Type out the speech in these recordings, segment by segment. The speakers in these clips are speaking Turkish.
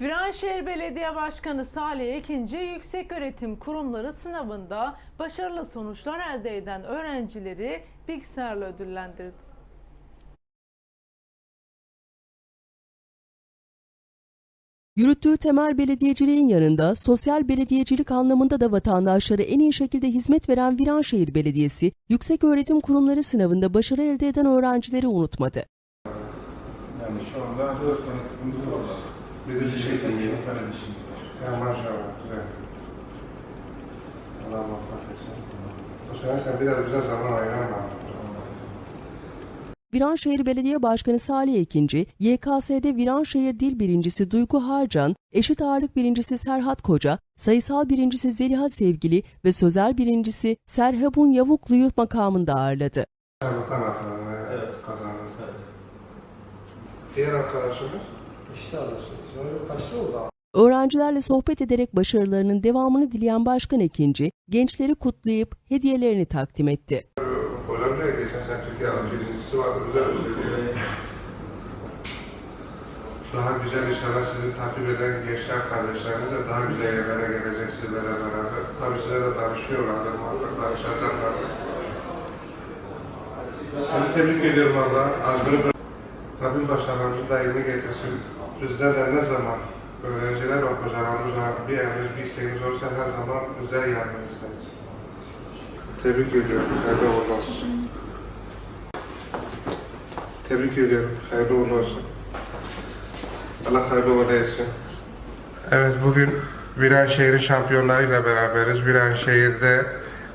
Viranşehir Belediye Başkanı Salih Ekinci Yükseköğretim Kurumları sınavında başarılı sonuçlar elde eden öğrencileri bilgisayarla ödüllendirdi. Yürüttüğü temel belediyeciliğin yanında sosyal belediyecilik anlamında da vatandaşlara en iyi şekilde hizmet veren Viranşehir Belediyesi, Yükseköğretim Kurumları sınavında başarı elde eden öğrencileri unutmadı. Yani şu anda dört tane tıpımız var. Tane dişimiz var. Ya maşallah, güzel. Allah muvaffak etsin. Bu sene sen biraz bize zaman ayıramam. Viranşehir Belediye Başkanı Salih Ekinci, YKS'de Viranşehir Dil Birincisi Duygu Harcan, Eşit Ağırlık Birincisi Serhat Koca, Sayısal Birincisi Zeliha Sevgili ve Sözel Birincisi Serhabun Yavuklu'yu makamında ağırladı. Evet. Diğer arkadaşımız? İşte. Sonra kaçta oldu abi? Öğrencilerle sohbet ederek başarılarının devamını dileyen Başkan Ekinci, gençleri kutlayıp hediyelerini takdim etti. Diyor geçen sene Türkiye alıp birincisi vardı. Güzel bir. Daha güzel inşallah sizi takip eden gençler kardeşleriniz de daha güzel yerlere gelecek sizlerle beraber. Tabii size de danışıyorlardır, muhakkak danışacaklardır. Seni tebrik ediyorum. Azmini bırak. Rabbim başarılarımızı daimi getirsin. Bizler de ne zaman öğrenciler ve hocalarımızla bir emrimiz, bir isteğimiz olursa her zaman güzel yardım isteriz. Tebrik ediyorum. Hayırlı uğurlu olsun. Tebrik ediyorum. Hayırlı uğurlu olsun. Allah hayırlı uğurlu etsin. Evet bugün Viranşehir'in şampiyonlarıyla beraberiz. Viranşehir'de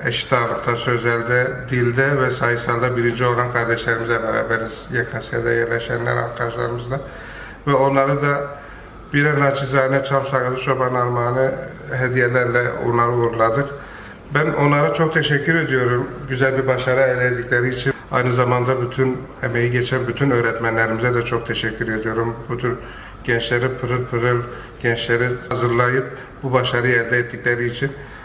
eşit ağırlıkta, sözelde, dilde ve sayısalda birinci olan kardeşlerimizle beraberiz. YKS'de yerleşenler arkadaşlarımızla. Ve onları da birer naçizane çam sakızı çoban armağanı hediyelerle onları uğurladık. Ben onlara çok teşekkür ediyorum. Güzel bir başarı elde ettikleri için. Aynı zamanda bütün emeği geçen bütün öğretmenlerimize de çok teşekkür ediyorum. Bu tür gençleri pırıl pırıl gençleri hazırlayıp bu başarıyı elde ettikleri için.